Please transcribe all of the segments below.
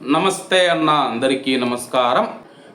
నమస్తే అన్న అందరికీ నమస్కారం.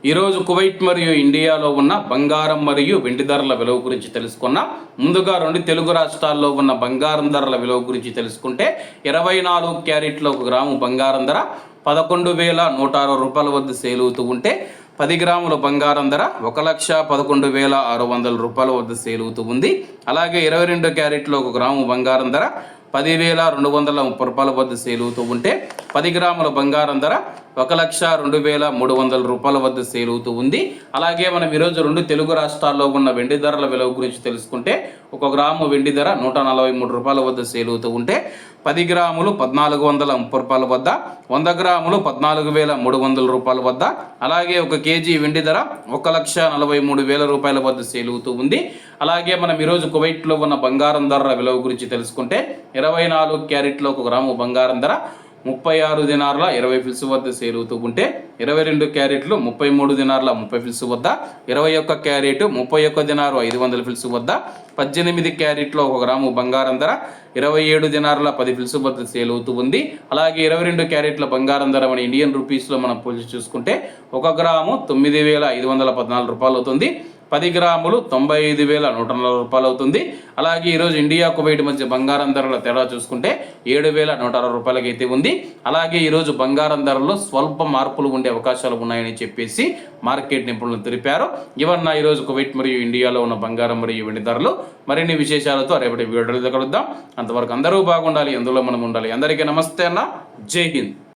ఈరోజు కువైట్ మరియు ఇండియాలో ఉన్న బంగారం మరియు వెండి ధరల విలువ గురించి తెలుసుకున్నాం. ముందుగా రెండు తెలుగు రాష్ట్రాల్లో ఉన్న బంగారం ధరల విలువ గురించి తెలుసుకుంటే ఇరవై నాలుగు క్యారెట్ల ఒక గ్రాము బంగారం ధర పదకొండు వేల నూట అరవై రూపాయల వద్ద సేల్ అవుతూ ఉంటే పది గ్రాముల బంగారం ధర ఒక లక్ష పదకొండు వేల ఆరు వందల రూపాయల వద్ద సేల్ అవుతూ ఉంది. అలాగే ఇరవై రెండు క్యారెట్లో ఒక గ్రాము బంగారం ధర పదివేల రెండు వందల ముప్పై రూపాయల వద్ద సేల్ అవుతూ ఉంటే పది గ్రాముల బంగారం ధర ఒక లక్ష రెండు వేల మూడు వందల రూపాయల వద్ద సేల్ అవుతూ ఉంది. అలాగే మనం ఈరోజు రెండు తెలుగు రాష్ట్రాల్లో ఉన్న వెండి ధరల విలువ గురించి తెలుసుకుంటే ఒక గ్రాము వెండి ధర నూట నలభై మూడు రూపాయల వద్ద సేల్ అవుతూ ఉంటే పది గ్రాములు పద్నాలుగు వందల ముప్పై రూపాయల వద్ద వంద గ్రాములు పద్నాలుగు వేల మూడు వందల రూపాయల వద్ద అలాగే ఒక కేజీ వెండి ధర ఒక లక్ష నలభై మూడు వేల రూపాయల వద్ద సేల్ అవుతూ ఉంది. అలాగే మనం ఈరోజు కువైట్లో ఉన్న బంగారం ధరల విలువ గురించి తెలుసుకుంటే ఇరవై నాలుగు క్యారెట్లో ఒక గ్రాము బంగారం ధర ముప్పై ఆరు దినార్ల ఇరవై ఫిల్స్ వద్ద సేల్ అవుతూ ఉంటే ఇరవై రెండు క్యారెట్లు ముప్పై మూడు దినార్ల ముప్పై ఫిల్స్ వద్ద ఇరవై ఒక్క క్యారెట్ ముప్పై ఒక్క దినారు ఐదు వందల ఫిల్స్ వద్ద పద్దెనిమిది క్యారెట్లో ఒక గ్రాము బంగారం ధర ఇరవై ఏడు దినార్ల పది ఫిల్స్ వద్ద సేల్ అవుతూ ఉంది. అలాగే ఇరవై రెండు క్యారెట్ల బంగారం ధర మన ఇండియన్ రూపీస్లో మనం పోల్చి చూసుకుంటే ఒక గ్రాము తొమ్మిది వేల ఐదు వందల పద్నాలుగు రూపాయలు అవుతుంది. పది గ్రాములు తొంభై ఐదు వేల నూట నలభై రూపాయలు అవుతుంది. అలాగే ఈరోజు ఇండియా కువైట్ మధ్య బంగారం ధరల తేడా చూసుకుంటే ఏడు వేల నూట అరవై రూపాయలకి అయితే ఉంది. అలాగే ఈరోజు బంగారం ధరల్లో స్వల్ప మార్పులు ఉండే అవకాశాలు ఉన్నాయని చెప్పేసి మార్కెట్ నిపుణులు తెలిపారు. ఇవన్న ఈరోజు కువైట్ మరియు ఇండియాలో ఉన్న బంగారం మరియు వెండి ధరలు. మరిన్ని విశేషాలతో రేపటి వీడియోలో కలుద్దాం. అంతవరకు అందరూ బాగుండాలి ఎందులో మనం ఉండాలి. అందరికీ నమస్తే అన్న. జై హింద్.